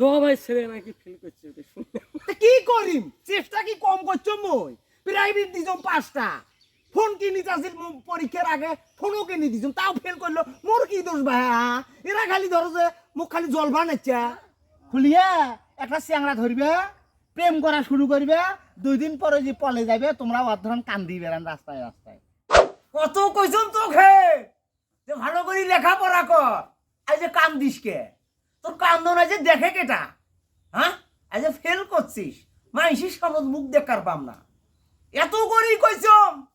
তো ভাই ছেলে নাকি ফেল করছে ওটা কি করিম? চেষ্টা কি কম করছ মই? প্রাইভেট দিছম পাঁচটা। ফোন কিনি চাষির পরীক্ষার আগে ফোনও কিনি দিছম, তাও ফেল করল মোর কি দোষ ভাই? এরা খালি ধরো যে, মোক খালি জল বানাচ্ছে খুলিয়ে একটা চ্যাংরা ধরবে প্রেম করা শুরু করবে দুই দিন পরে যে পলে যাবে তোমরা অধরন কান্দি বেড়ান রাস্তায় রাস্তায় কত কইছম তোকে যে ভালো করে লেখাপড়া কর আজ যে কান্দিস কে তোর কান্দন আজ দেখে কেটা। হ্যাঁ? আজ ফেল করছিস। মাইসির সনদ মুখ দেখার পাম না। এত করেই কইছম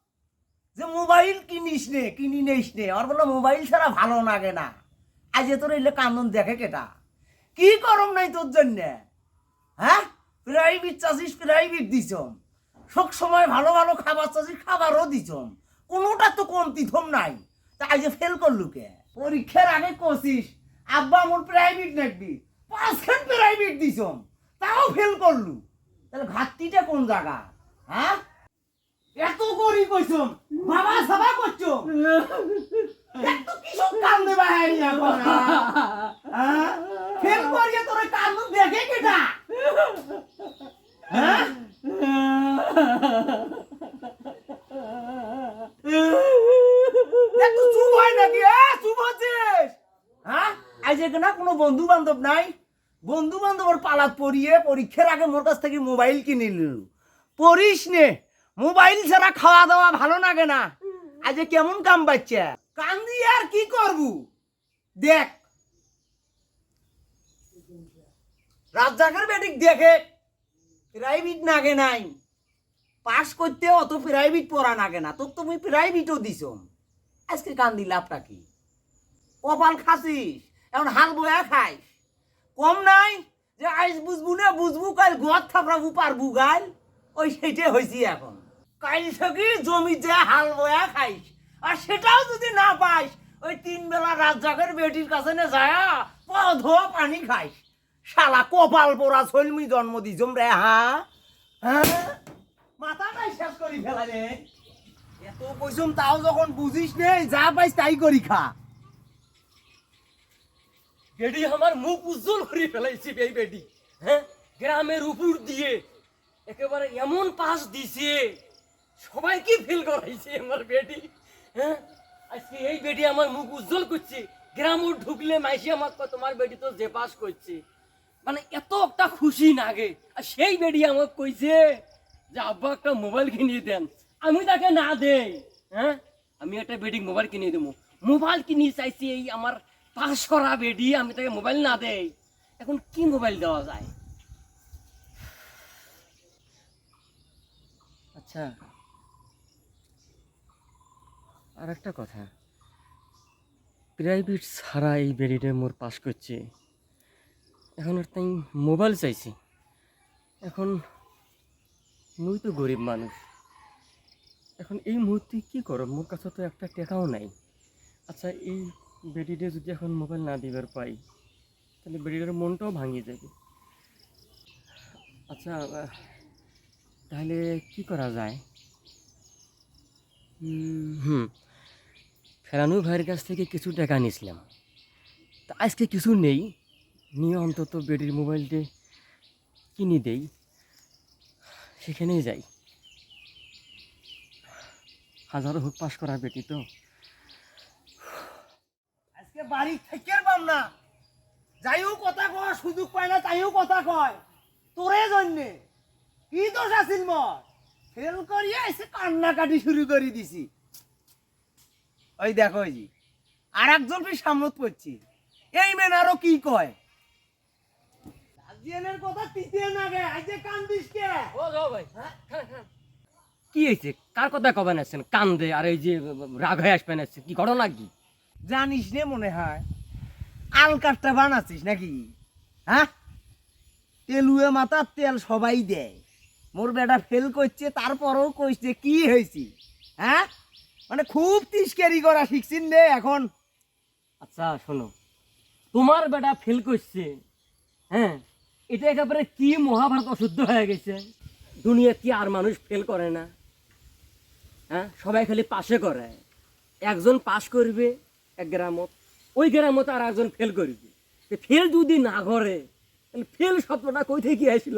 যে মোবাইল কিনিস নে, কিনি নেইস নে। আর বলে মোবাইল ছাড়া ভালো লাগে না। আজ তোর এলে কান্দন দেখে কেটা। কি করম নাই তোর জন্য? হ্যাঁ? প্রাইভেট চাষিস প্রাইভেট দিছম। সব সময় ভালো ভালো খাবার চাষিস খাবারও দিছম। কোনোটা তো কমতি থম নাই। তা আজ ফেল করলু কে? পরীক্ষার আগে কষিস আব্বা আমার প্রাইভেট নাকবি। পাঁচখান প্রাইভেট দিছম। তাও ফেল করলু। তাহলে ঘাটতিটা কোন জায়গা? হ্যাঁ? এত করি কইছম, বাবা সাবা করছ এত কিসব কান্দে ভাই এখন হ্যাঁ? ফেল করিয়ে তোর কান্দ দেখে কেটা? হ্যাঁ দেখ তো চুপ হয় নাকি হ্যাঁ চুপ হচ্ছিস হ্যাঁ আজ না কোনো বন্ধু বান্ধব নাই। বন্ধু বান্ধবের পালাত পড়িয়ে পরীক্ষার আগে মোর কাছ থেকে মোবাইল কিনে নিল। পড়িস নে, মোবাইল ছাড়া খাওয়া দাওয়া ভালো লাগে না। আজ কেমন কাম বাচ্চা? কান দিয়ে আর কি করবু? দেখ। বেটিক দেখে প্রাইভেট নাগে নাই। পাস করতে অত প্রাইভেট পড়া নাগে না। তোর তুমি প্রাইভেটও দিছ আজকে কান্দি লাভটা কি? কপাল খাসিস? এখন হাল বয়া খাইস। কম নাই যে আইস বুঝবু না, বুঝবু কাল ঘর থাপড়াবু পারবু গাল। ওই সেইটাই হয়েছি এখন। কাল থেকে জমি যে হাল বয়া খাইস। আর সেটাও যদি না পাইস, ওই তিন বেলা রাজ্জাকের বেটির কাছে না যায় পধ পানি খাইস। শালা কপাল পোড়া ছলমি জন্ম দিছম রে, হা? হ্যাঁ মাথাটাই শেষ করি ফেলা রে। এত কইসম তাও যখন বুঝিস নেই যা পাইস তাই করি খা। বেডি আমার মুখ উজ্জ্বল করে ফেলাইছে এই বেডি। হ্যাঁ? গ্রামের উপর দিয়ে একেবারে এমন পাস দিছে, সবাইকে ফিল করাইছে আমার বেডি। হ্যাঁ? আজকে এই বেডি আমার মুখ উজ্জ্বল করছে, গ্রাম ঢুকলে মাইসি আমার তোমার বেডি তো যে পাস করছে। মানে এত একটা খুশি নাগে। আর সেই বেডি আমাকে কইছে যে, আব্বা, একটা মোবাইল কিনে দেন। আমি তাকে না দেই হ্যাঁ? আমি একটা বেডিং মোবাইল কিনে দেবো। মোবাইল কিনে চাইছি এই আমার পাস করা বেডি, আমি তাকে মোবাইল না দেই। এখন কি মোবাইল দেওয়া যায়? আচ্ছা আর একটা কথা। প্রাইভেট ছাড়া এই বেডিটা মোর পাস করছে। এখন আর তাই মোবাইল চাইছি। এখন মুই তো গরিব মানুষ। এখন এই মুহূর্তে কি করব? মোর কাছে তো একটা টাকাও নাই। আচ্ছা এই বেডিটা যদি এখন মোবাইল না দিবার পাই তাহলে বেডিটার মনটাও ভাঙিয়ে যাবে। আচ্ছা তাহলে কি করা যায়? হুম, ফেরানু ভাইয়ের কাছ থেকে কিছু টাকা নিয়েছিলাম তা আজকে কিছু নেই নিয়ে অন্তত বেডির মোবাইলটা কিনে দেই। সেখানেই যাই। হাজারো হোক পাশ করা বেটি তো। বাড়ি থেকে পাম না। যাইও কথা কয় সুযোগ পায় না তাইও কথা কয়। তোরে জন্যে। কি দোষ আছিল মর? ফেল করিয়া এসে কান্নাকাটি শুরু করে দিছি। ওই দেখো জি আর একজন ফির সামনত পড়ছি। এই মেন আরও কি কয়? গার্জিয়ানের কথা তিতে না গে আজ যে কান্দিস কে? ও যাও ভাই। কি হয়েছে কার কথা কবেন আসছেন? কান্দে আর এই যে রাগ হয়ে আসবেন আসছে কি ঘটনা কি? জানিস নে মনে হয়। আলকাটটা বানাচ্ছিস নাকি? হ্যাঁ? তেলুয়ে মাথার তেল সবাই দেয়। মোর বেটা ফেল করছে, তারপরেও কইছে কি হয়েছি? হ্যাঁ? মানে খুব তিসকারি করা শিখছিন রে এখন। আচ্ছা শোনো। তোমার বেটা ফেল করছে হ্যাঁ? এটা একেবারে কি মহাভারত অশুদ্ধ হয়ে গেছে। দুনিয়া কি আর মানুষ ফেল করে না? হ্যাঁ? সবাই খালি পাশে করে। একজন পাস করবে এক গ্রামত, ওই গ্রামত আর একজন ফেল করবে ফেল যদি না করে ফেল শব্দটা কই থেকে আসছিল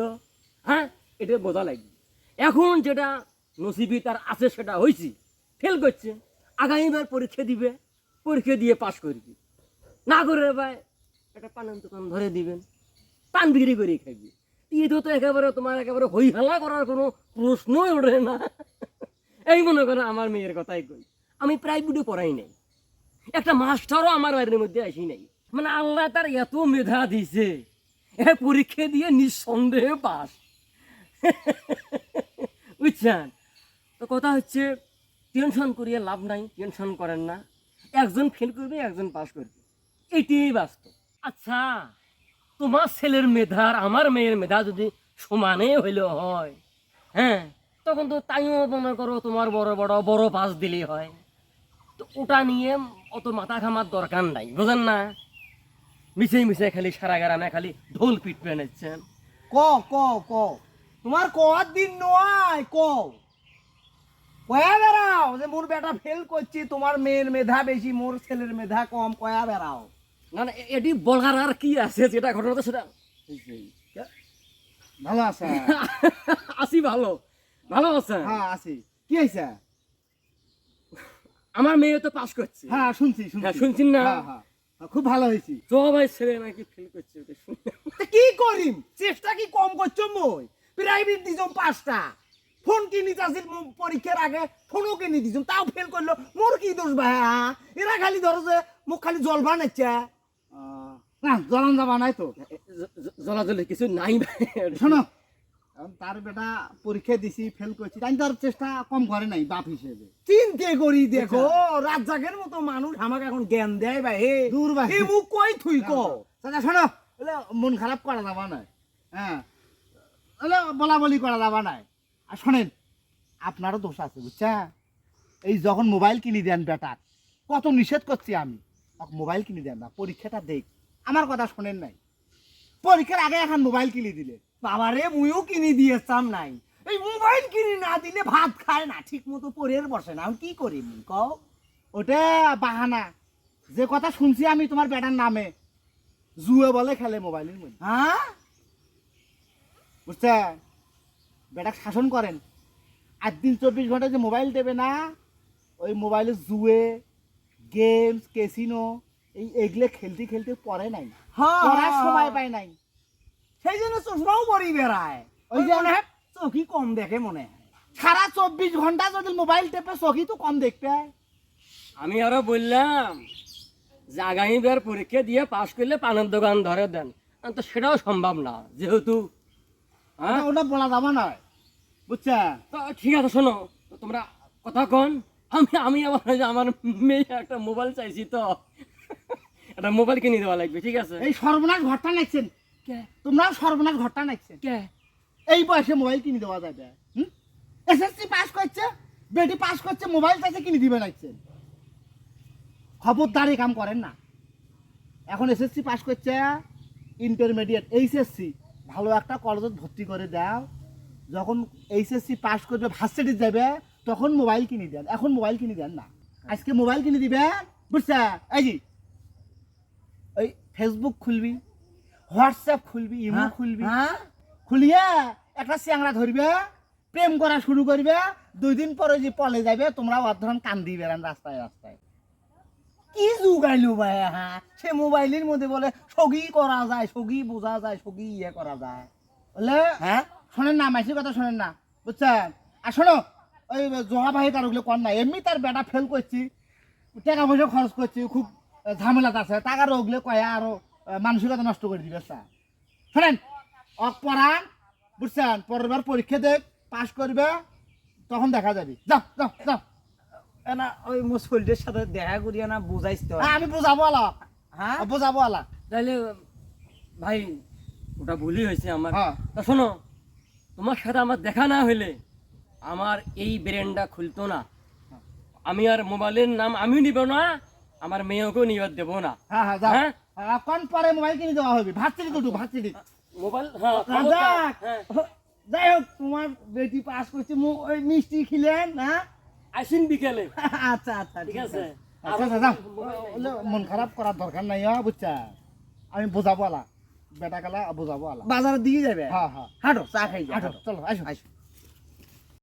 হ্যাঁ এটা বোঝা লাগবে। এখন যেটা নসিবি তার আছে, সেটা হয়েছি ফেল করছে, আগামীবার পরীক্ষা দিবে, পরীক্ষা দিয়ে পাশ করবি। না করে ভাই একটা পানের দোকান ধরে দিবেন, পান বিক্রি করে খাইবি। এটা তো একেবারে তোমার একেবারে হই হাল্লা করার কোনো প্রশ্নই ওঠে না। এই মনে করো আমার মেয়ের কথাই কই। আমি প্রাইভেটে পড়াই নাই। একটা মাস্টারও আমার বাড়ির মধ্যে আসি নাই। মানে আল্লাহ তার এত মেধা দিছে, এ পরীক্ষা দিয়ে নিঃসন্দেহে পাস। বুঝছেন? তো কথা হচ্ছে, টেনশন করিয়ে লাভ নাই, টেনশন করেন না। একজন ফেল করবে, একজন পাস করবে। এটাই বাস্তব। আচ্ছা তোমার ছেলের মেধা আমার মেয়ের মেধা যদি সমানে হইলে হয় হ্যাঁ তখন তো তাইও মনে করো তোমার বড় বড় বড় পাস দিলেই হয়। তো ওটা নিয়ে অত মাথা খামার দরকার নাই বুঝেন না? মিশে মিশে খালি সারা গ্রামে খালি ঢোল পিট পেনেছেন। ক ক ক তোমার কর দিন নয় ক কয়া বেড়াও যে মোর বেটা ফেল করছি তোমার মেয়ের মেধা বেশি মোর ছেলের মেধা কম কয়া বেড়াও। না না এটি বলার আর কি আছে যেটা ঘটনা তো সেটা? ভালো আছে আসি ভালো। ভালো আছে হ্যাঁ আছি। কি হয়েছে আমার মেয়ে তো পাস করছে। হ্যাঁ শুনছি হ্যাঁ, শুনছি শুনছেন না? হ্যাঁ, হ্যাঁ। হ্যাঁ, খুব ভালো হয়েছি। সবাই ছেলে নাকি ফেল করছে ওটা শুনে। কি করিম? চেষ্টা কি কম করছ মই? প্রাইভেট দিছম পাঁচটা। ফোন কিনি চাষিল পরীক্ষার আগে ফোনও কিনি দিছম তাও ফেল করল। মোর কি দোষ ভাই এরা খালি ধরো যে মোক খালি জল বানাচ্ছে না জলান যাবা নাই তো। জলাজলে কিছু নাই ভাই। শোনো এখন তার বেটা পরীক্ষা দিছি ফেল করছি তাই তার চেষ্টা কম করে নাই বাপ হিসেবে। চিন্তে করি দেখো রাজ্জাকের মতো মানুষ আমাকে এখন জ্ঞান দেয় ভাই হে। দূর ভাই। এ মুখ কই থুই কো? দাদা শোনো বলে মন খারাপ করা যাবা না হ্যাঁ। বলে বলা করা যাবা না আর শোনেন আপনারও দোষ আছে বুঝছা এই যখন মোবাইল কিনে দেন বেটার কত নিষেধ করছি আমি। মোবাইল কিনে দেন না পরীক্ষাটা দেখ। আমার কথা শোনেন নাই। পরীক্ষার আগে এখন মোবাইল কিনে দিলে বাবারে মুইও কিনে দিয়েছাম নাই। এই মোবাইল কিনে না দিলে ভাত খায় না ঠিক মতো পরের বসে না। আমি কি করি কও? ওটা বাহানা। যে কথা শুনছি আমি তোমার বেটার নামে। জুয়ে বলে খেলে মোবাইলের মধ্যে। হ্যাঁ? বুঝছে? বেটা শাসন করেন। আট দিন চব্বিশ ঘণ্টা যে মোবাইল দেবে না ওই মোবাইলে জুয়ে গেমস কেসিনো এই এগুলো খেলতে খেলতে পরে নাই। পড়ার সময় পায় নাই। সেই জন্য চশমাও পরি বেড়ায়। ওই যে মনে হয়? চোখই কম দেখে মনে হয়। সারা চব্বিশ ঘণ্টা যদি মোবাইল টেপে চোখই তো কম দেখবে। আমি আরও বললাম যে আগামীবার পরীক্ষা দিয়ে পাশ করলে পানের দোকান ধরে দেন। তো সেটাও সম্ভব না যেহেতু হ্যাঁ ওটা বলা যাবে না। বুঝছা? তো ঠিক আছে শোনো তোমরা কথা কন? আমি আমি আবার আমার মেয়ে একটা মোবাইল চাইছি তো। একটা মোবাইল কিনে দেওয়া লাগবে ঠিক আছে? এই সর্বনাশ ঘরটা কে তোমরা সর্বনাশ ঘরটা নাইছেন কে? এই বয়সে মোবাইল কিনে দেওয়া যাবে। এসএসসি পাস করছে বেটি পাস করছে মোবাইল চাইছে কিনে দিবে নাইছেন খবরদারি কাম করেন না। এখন এসএসসি পাস করছে ইন্টারমিডিয়েট এইচএসসি ভালো একটা কলেজত ভর্তি করে দাও। যখন এইচএসসি পাস করবে ভার্সিটি যাবে তখন মোবাইল কিনে দেন। এখন মোবাইল কিনে দেন না। আজকে মোবাইল কিনে দিবেন বুঝছা? এই জি ওই ফেসবুক খুলবি। হোয়াটসঅ্যাপ খুলবি ইমো খুলবি। খুলিয়ে একটা চ্যাংড়া ধরবে প্রেম করা শুরু করবে। দুই দিন পরে যে পলে যাবে তোমরা অধ্যয়ন কান্দি বেড়ান রাস্তায় রাস্তায়। কি যুগাইলো ভাই হ্যাঁ? সে মোবাইলের মধ্যে বলে সগি করা যায় সগি বোঝা যায় সগি ইয়ে করা যায়। বলে হ্যাঁ? শোনেন না মাইসির কথা শোনেন না বুঝছেন? আর শোনো ওই জহা ভাই তার ওগুলো কর না এমনি তার বেটা ফেল করছি টাকা পয়সা খরচ করছি খুব ঝামেলা আছে। টাকার ওগুলো কয়া আরও মানসিকতা নষ্ট করে দিবে স্যার শোনেন অক পড়ান বুঝছেন? পরের পরীক্ষা দেখ পাশ করবে তখন দেখা যাবে। যাও যাও যাও। না ওই মুসফুলদের সাথে দেখা করিয়া না বুঝাইছ তো হ্যাঁ, আমি বোঝাবো আলা। হ্যাঁ? বোঝাবো আলা। তাহলে ভাই ওটা ভুলই হয়েছে আমার। হ্যাঁ। তা শোনো তোমার সাথে আমার দেখা না হইলে আমার এই ব্রেনটা খুলতো না। আমি আর মোবাইলের নাম আমিও নিব না আমার মেয়েকেও নিবার দেবো না। হ্যাঁ হ্যাঁ হ্যাঁ? হ্যাঁ, কোন পরে মোবাইল কিনে দেওয়া হবে। ভাতচিড়ি দুটো ভাতচিড়ি মোবাইল? হ্যাঁ হ্যাঁ। যাই হোক তোমার বেটি পাস করছে। মু- ওই মিষ্টি খিলেন হ্যাঁ? আসিন বিকেলে। আচ্ছা আচ্ছা ঠিক আছে। আচ্ছা আচ্ছা যাও। ওলে মন খারাপ করার দরকার নাই হ্যাঁ বুঝছা? আমি বোঝাবো আলা। বেটা কালা বুঝাবো আলা। বাজারের দিকে যাবে হ্যাঁ হ্যাঁ। হাঁটো চা খাই। যা, হাঁটো হাঁটো চলো আসো। আসো।